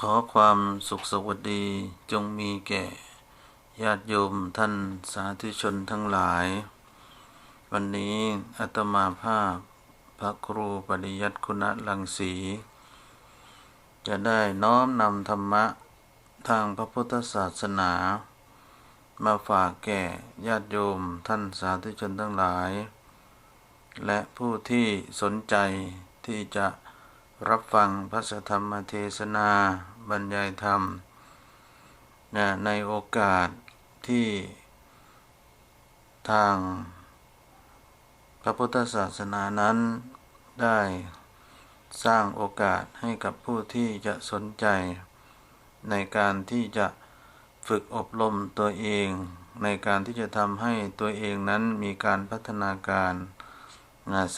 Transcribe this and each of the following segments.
ขอความสุขสวัสดีจงมีแก่ญาติโยมท่านสาธุชนทั้งหลาย วันนี้อาตมาภาพพระครูปริยัติคุณลังสี จะได้น้อมนำธรรมะทางพระพุทธศาสนา มาฝากแก่ญาติโยมท่านสาธุชนทั้งหลาย และผู้ที่สนใจที่จะ รับฟังพระธรรมเทศนาบรรยายธรรมนะในโอกาสที่ทางพระพุทธศาสนานั้นได้สร้างโอกาสให้กับผู้ที่จะสนใจ ในการที่จะฝึกอบรมตัวเอง ในการที่จะทำให้ตัวเองนั้นมีการพัฒนาการ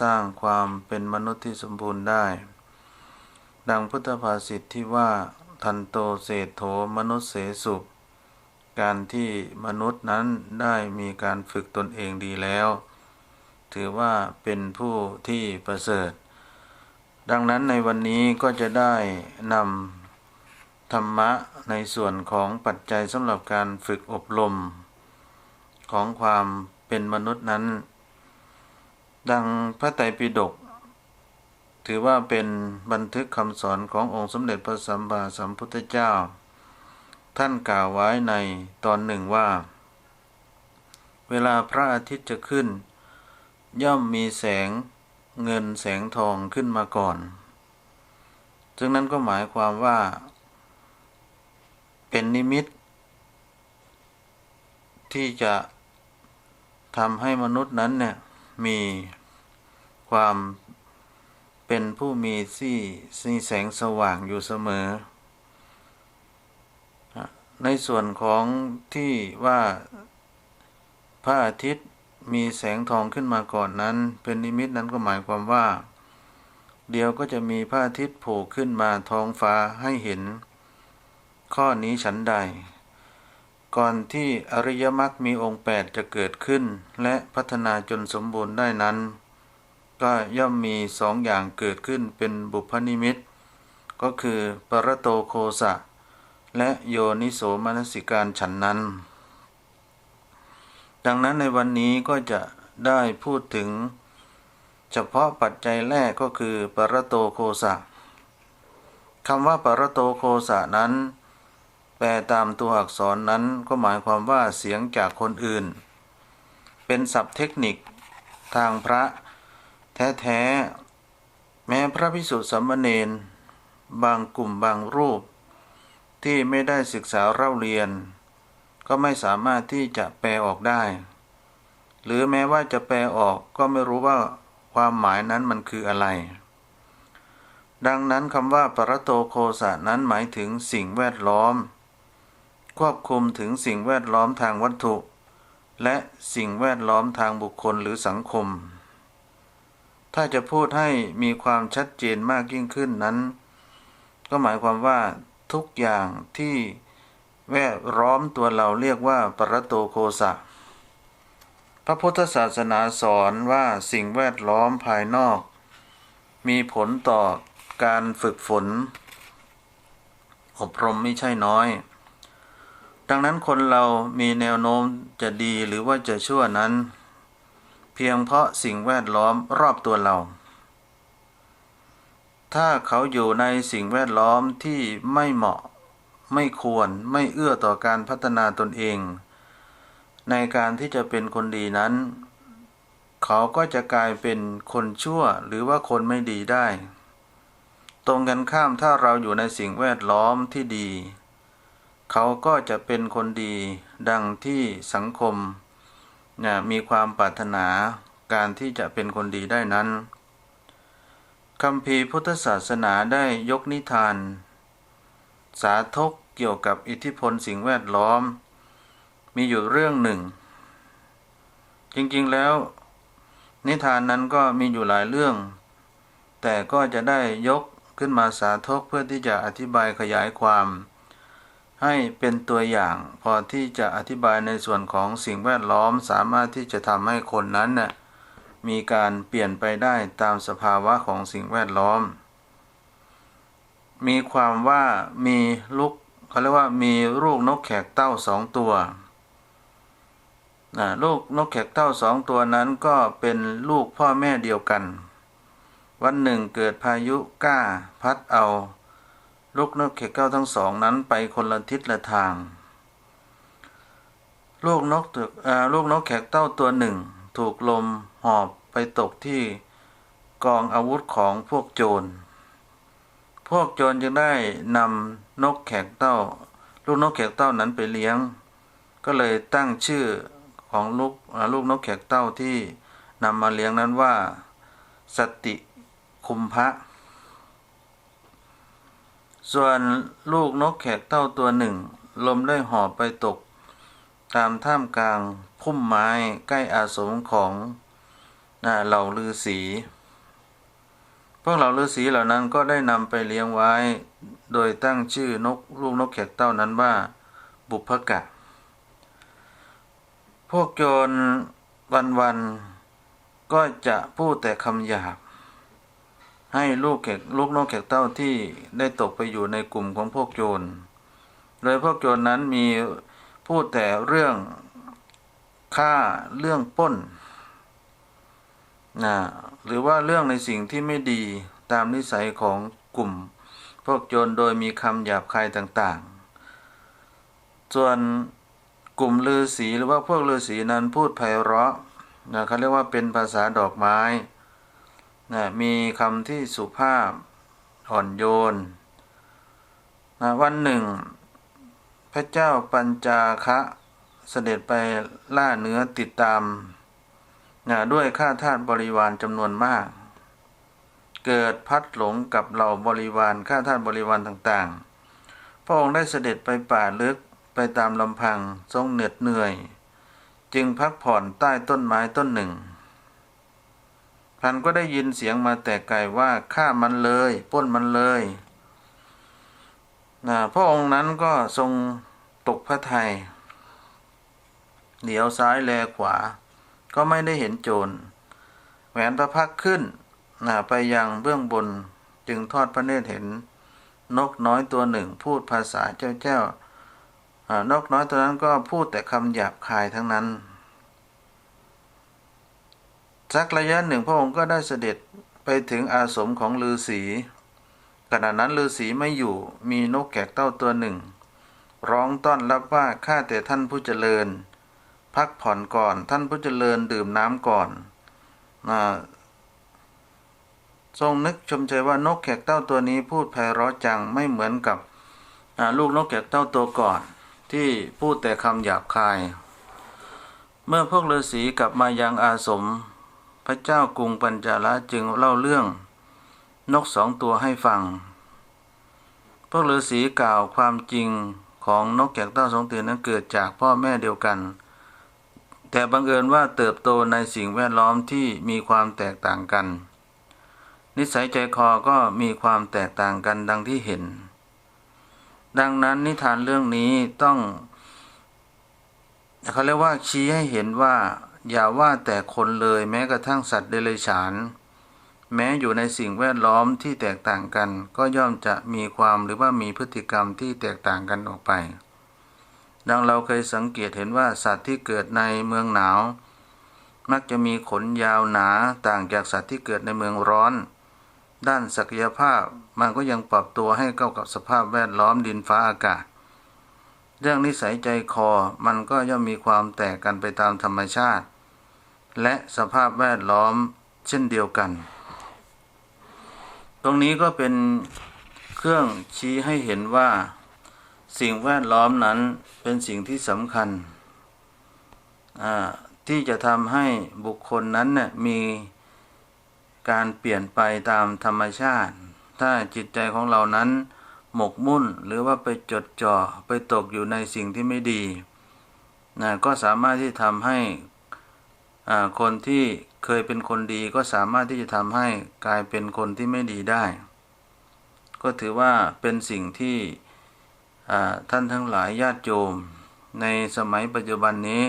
สร้างความเป็นมนุษย์ที่สมบูรณ์ได้ ดังพุทธภาษิตที่ว่าทันโตเศธโธมนุษย์เสสุการที่มนุษย์นั้นได้มีการฝึกตนเองดีแล้ว ถือว่าเป็นผู้ที่ประเสริฐ ดังนั้นในวันนี้ก็จะได้นำธรรมะในส่วนของปัจจัยสำหรับการฝึกอบรม ของความเป็นมนุษย์นั้น ดังพระไตรปิฎก ถือว่าเป็นบันทึกคำสอนขององค์สมเด็จพระสัมมาสัมพุทธเจ้า ท่านกล่าวไว้ในตอนหนึ่งว่า เวลาพระอาทิตย์จะขึ้น ย่อมมีแสงเงินแสงทองขึ้นมาก่อนจึงนั้นก็หมายความว่า เป็นนิมิต ที่จะทำให้มนุษย์นั้นเนี่ยมีความ เป็นผู้มีซี่สีแสงสว่างอยู่เสมอ ในส่วนของที่ว่าพระอาทิตย์มีแสงทองขึ้นมาก่อนนั้น เป็นนิมิตนั้นก็หมายความว่า เดียวก็จะมีพระอาทิตย์โผล่ขึ้นมาท้องฟ้าให้เห็น ข้อนี้ฉันใด ก่อนที่อริยมรรคมีองค์แปดจะเกิดขึ้น และพัฒนาจนสมบูรณ์ได้นั้น ก็ย่อมมีสองอย่างเกิดขึ้นเป็นบุพนิมิต ก็คือปรโตโคสะ และโยนิโสมนสิการฉันนั้น ดังนั้นในวันนี้ก็จะได้พูดถึง เฉพาะปัจจัยแรกก็คือปรโตโคสะคำว่าปรโตโคสะนั้น แปลตามตัวอักษรนั้นก็หมายความว่าเสียงจากคนอื่น เป็นศัพท์เทคนิคทางพระ แท้ๆ แม้พระพิสุสมมเนนบางกลุ่มบางรูป ที่ไม่ได้ศึกษาเล่าเรียน ก็ไม่สามารถที่จะแปลออกได้ หรือแม้ว่าจะแปลออกก็ไม่รู้ว่าความหมายนั้นมันคืออะไร ดังนั้นคำว่าปรโตโคสะนั้นหมายถึงสิ่งแวดล้อม ควบคุมถึงสิ่งแวดล้อมทางวัตถุ และสิ่งแวดล้อมทางบุคคลหรือสังคม ถ้าจะพูดให้มีความชัดเจนมากยิ่งขึ้นนั้น ก็หมายความว่าทุกอย่างที่แวดล้อมตัวเราเรียกว่าปรโตโคสะ พระพุทธศาสนาสอนว่าสิ่งแวดล้อมภายนอก มีผลต่อการฝึกฝน อบรมไม่ใช่น้อย ดังนั้นคนเรามีแนวโน้มจะดีหรือว่าจะชั่วนั้น พียงเพราะสิ่งแวดล้อมรอบตัวเรา ถ้าเขาอยู่ในสิ่งแวดล้อมที่ไม่เหมาะ ไม่ควรไม่เอื้อต่อการพัฒนาตนเอง ในการที่จะเป็นคนดีนั้น เขาก็จะกลายเป็นคนชั่วหรือว่าคนไม่ดีได้ ตรงกันข้ามถ้าเราอยู่ในสิ่งแวดล้อมที่ดี เขาก็จะเป็นคนดี ดังที่สังคม มีความปรารถนาการที่จะเป็นคนดีได้นั้นคำพีพุทธศาสนาได้ยกนิทาน สาธกเกี่ยวกับอิทธิพลสิ่งแวดล้อม มีอยู่เรื่องหนึ่ง จริงๆแล้ว นิทานนั้นก็มีอยู่หลายเรื่อง แต่ก็จะได้ยกขึ้นมาสาธกเพื่อที่จะอธิบายขยายความ ให้เป็นตัวอย่างพอที่จะอธิบายในส่วนของสิ่งแวดล้อมสามารถที่จะทำให้คนนั้นน่ะมีการเปลี่ยนไปได้ตามสภาวะของสิ่งแวดล้อม มีความว่ามีลูกเขาเรียกว่ามีลูกนกแขกเต้าสองตัวนะลูกนกแขกเต้าสองตัวนั้นก็เป็นลูกพ่อแม่เดียวกัน วันหนึ่งเกิดพายุก้าพัดเอา ลูกนกแขกเต้าทั้งสองนั้นไปคนละทิศละทาง ลูกนกตึกอ่าลูกนกแขกเต้าตัวหนึ่ง ถูกลมหอบไปตกที่กองอาวุธของพวกโจร พวกโจรจึงได้นำนกแขกเต้า ลูกนกแขกเต้านั้นไปเลี้ยง ก็เลยตั้งชื่อของลูกลูกนกแขกเต้าที่นำมาเลี้ยงนั้นว่า สติคุมพระ ส่วนลูกนกแขกเต้าตัวหนึ่ง ลมได้หอบไปตก ตามท่ามกลางพุ่มไม้ใกล้อาสมของเหล่าลือสีพวกเหล่าฤาษีเหล่านั้นก็ได้นำไปเลี้ยงไว้ โดยตั้งชื่อนกลูกนกแขกเต้านั้นว่า บุพกะ พวกโจรวันวันๆก็จะพูดแต่คำหยาบ ให้ลูกแขกลูกนกแขกเต้าที่ได้ตกไปอยู่ในกลุ่มของพวกโจร โดยพวกโจรนั้นมีพูดแต่เรื่องฆ่าเรื่องป้นนะหรือว่าเรื่องในสิ่งที่ไม่ดีตามนิสัยของกลุ่ม พวกโจรโดยมีคำหยาบคายต่างๆ ส่วนกลุ่มลือสีหรือว่าพวกลือสีนั้นพูดไพเราะนะเขาเรียกว่าเป็นภาษาดอกไม้ นะมีคำที่สุภาพอ่อนโยนนะวันหนึ่ง พระเจ้าปัญจาคะเสด็จไปล่าเนื้อติดตามนะด้วยข้าทาสบริวารจำนวนมาก เกิดพัดหลงกับเหล่าบริวารข้าทาสบริวารต่างๆ พระองค์ได้เสด็จไปป่าลึกไปตามลำพังทรงเหน็ดเหนื่อย จึงพักผ่อนใต้ต้นไม้ต้นหนึ่ง พันก็ได้ยินเสียงมาแต่ไกลว่าฆ่ามันเลยป้นมันเลยนะพระองค์นั้นก็ทรงตกพระทยัยเหลียวซ้ายแลขวา ก็ไม่ได้เห็นโจรแหวนพระพักขึ้นนะไปยังเบื้องบนจึงทอดพระเนตรเห็น นกน้อยตัวหนึ่งพูดภาษาเจ้าเจ้านกน้อยตัวนั้นก็พูดแต่คำหยาบคายทั้งนั้น สักระยะหนึ่งพระองค์ก็ได้เสด็จไปถึงอาสมของฤาษีขณะนั้นฤาษีไม่อยู่มีนกแกกเต้าตัวหนึ่ง ร้องต้อนรับว่าข้าแต่ท่านผู้เจริญ พักผ่อนก่อนท่านผู้เจริญดื่มน้ำก่อนอทรงนึกชมเชยว่านกแขกเต้าตัวนี้พูดไพเราะจังไม่เหมือนกับลูกนกแขกเต้าตัวก่อน ที่พูดแต่คำหยาบคาย เมื่อพวกฤาษีกลับมายังอาสม พระเจ้ากรุงปัญจาละจึงเล่าเรื่อง นกสองตัวให้ฟัง พวกฤาษีกล่าวความจริงของนกแขกเต้าสองตัวนั้นเกิดจากพ่อแม่เดียวกัน แต่บังเอิญว่าเติบโตในสิ่งแวดล้อมที่มีความแตกต่างกัน นิสัยใจคอก็มีความแตกต่างกันดังที่เห็น ดังนั้นนิทานเรื่องนี้ต้องเขาเรียกว่าชี้ให้เห็นว่า อย่าว่าแต่คนเลยแม้กระทั่งสัตว์เดรัจฉาน แม้อยู่ในสิ่งแวดล้อมที่แตกต่างกัน ก็ย่อมจะมีความหรือว่ามีพฤติกรรมที่แตกต่างกันออกไป ดังเราเคยสังเกตเห็นว่าสัตว์ที่เกิดในเมืองหนาว มักจะมีขนยาวหนาต่างจากสัตว์ที่เกิดในเมืองร้อน ด้านศักยภาพมันก็ยังปรับตัวให้เข้ากับสภาพแวดล้อมดินฟ้าอากาศ เรื่องนิสัยใจคอมันก็ย่อมมีความแตกกันไปตามธรรมชาติ และสภาพแวดล้อมเช่นเดียวกัน ตรงนี้ก็เป็นเครื่องชี้ให้เห็นว่า สิ่งแวดล้อมนั้นเป็นสิ่งที่สำคัญ ที่จะทำให้บุคคลนั้นเนี่ยมีการเปลี่ยนไปตามธรรมชาติ ถ้าจิตใจของเรานั้น หมกมุ่นหรือว่าไปจดจ่อไปตกอยู่ในสิ่งที่ไม่ดีนะก็สามารถที่ทำให้คนที่เคยเป็นคนดีก็สามารถที่จะทำให้กลายเป็นคนที่ไม่ดีได้ ก็ถือว่าเป็นสิ่งที่ท่านทั้งหลายญาติโยมในสมัยปัจจุบันนี้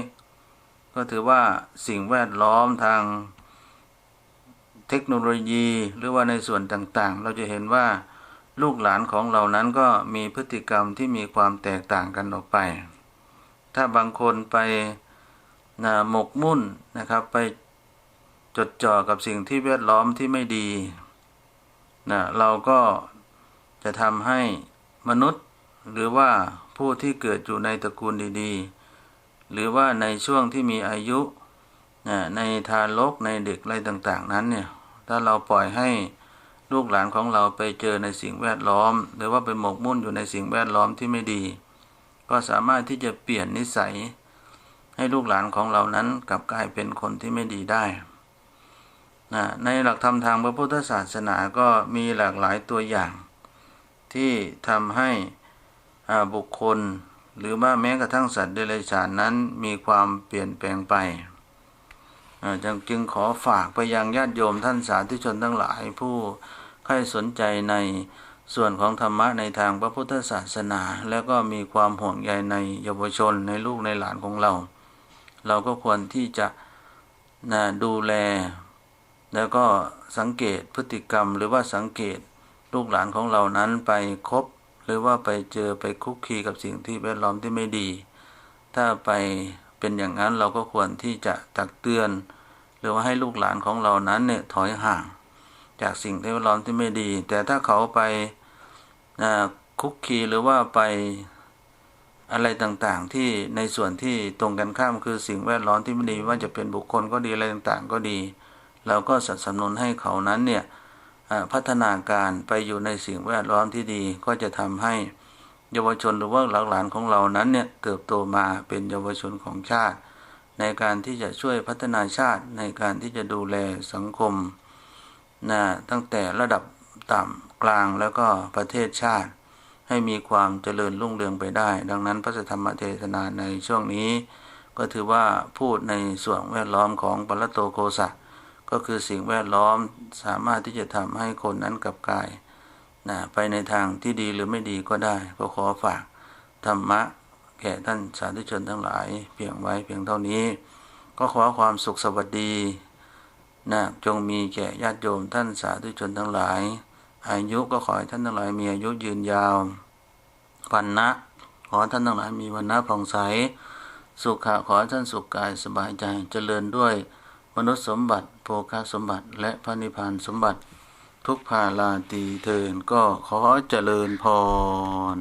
ก็ถือว่าสิ่งแวดล้อมทางเทคโนโลยีหรือว่าในส่วนต่างๆ เราจะเห็นว่า ลูกหลานของเรานั้นก็มีพฤติกรรมที่มีความแตกต่างกันออกไป ถ้าบางคนไปนะหมกมุ่นนะครับไปจดจ่อกับสิ่งที่แวดล้อมที่ไม่ดีนะเราก็จะทำให้มนุษย์หรือว่าผู้ที่เกิดอยู่ในตระกูลดีๆ หรือว่าในช่วงที่มีอายุนะในทารกในเด็กอะไรต่างๆนั้นเนี่ยถ้าเราปล่อยให้ ลูกหลานของเราไปเจอในสิ่งแวดล้อม หรือว่าไปหมกมุ่นอยู่ในสิ่งแวดล้อมที่ไม่ดี ก็สามารถที่จะเปลี่ยนนิสัย ให้ลูกหลานของเรานั้นกลับกลายเป็นคนที่ไม่ดีได้นะในหลักธรรมทางพระพุทธศาสนาก็มีหลากหลายตัวอย่าง ที่ทำให้อ่าบุคคล หรือว่าแม้กระทั่งสัตว์เดรัจฉานนั้นมีความเปลี่ยนแปลงไปอ่าจึงจึงขอฝากไปยังญาติโยมท่านสาธุชนทั้งหลายผู้ ใครสนใจในส่วนของธรรมะในทางพระพุทธศาสนา แล้วก็มีความห่วงใยในเยาวชนในลูกในหลานของเรา เราก็ควรที่จะนะดูแล แล้วก็สังเกตพฤติกรรม หรือว่าสังเกตลูกหลานของเรานั้นไปคบ หรือว่าไปเจอไปคุกคีกับสิ่งที่แวดล้อมที่ไม่ดี ถ้าไปเป็นอย่างนั้นเราก็ควรที่จะตักเตือน หรือว่าให้ลูกหลานของเรานั้นเนี่ยถอยห่าง จากสิ่งแวดล้อมที่ไม่ดี แต่ถ้าเขาไปคุกคีหรือว่าไปอะไรต่างๆ ที่ในส่วนที่ตรงกันข้ามคือสิ่งแวดล้อมที่ไม่ดีว่าจะเป็นบุคคลก็ดีอะไรต่างๆ ก็ดี เราก็สนับสนุนให้เขานั้นเนี่ยพัฒนาการไปอยู่ในสิ่งแวดล้อมที่ดีก็จะทำให้เยาวชนหรือว่าหลานของเรานั้นเนี่ยเติบโตมาเป็นเยาวชนของชาติ ในการที่จะช่วยพัฒนาชาติในการที่จะดูแลสังคม นะตั้งแต่ระดับต่ำกลางแล้วก็ประเทศชาติ ให้มีความเจริญรุ่งเรืองไปได้ ดังนั้นพระธรรมเทศนาในช่วงนี้ ก็ถือว่าพูดในส่วนแวดล้อมของปรตโตโคสะก็คือสิ่งแวดล้อมสามารถที่จะทำให้คนนั้นกลับกายนะไปในทางที่ดีหรือไม่ดีก็ได้ ก็ขอฝากธรรมะแก่ท่านสาธุชนทั้งหลาย เพียงไว้เพียงเท่านี้ ก็ขอความสุขสวัสดี นะจงมีแก่ญาติโยมท่านสาธุชนทั้งหลาย อายุก็ขอให้ท่านทั้งหลายมีอายุยืนยาววันนะขอท่านทั้งหลายมีวันนะผ่องใส สุขะขอท่านสุขกายสบายใจเจริญด้วย มนุษย์สมบัติโภคสมบัติ และพระนิพพานสมบัติ ทุกภาลาตีเทินก็ขอเจริญพร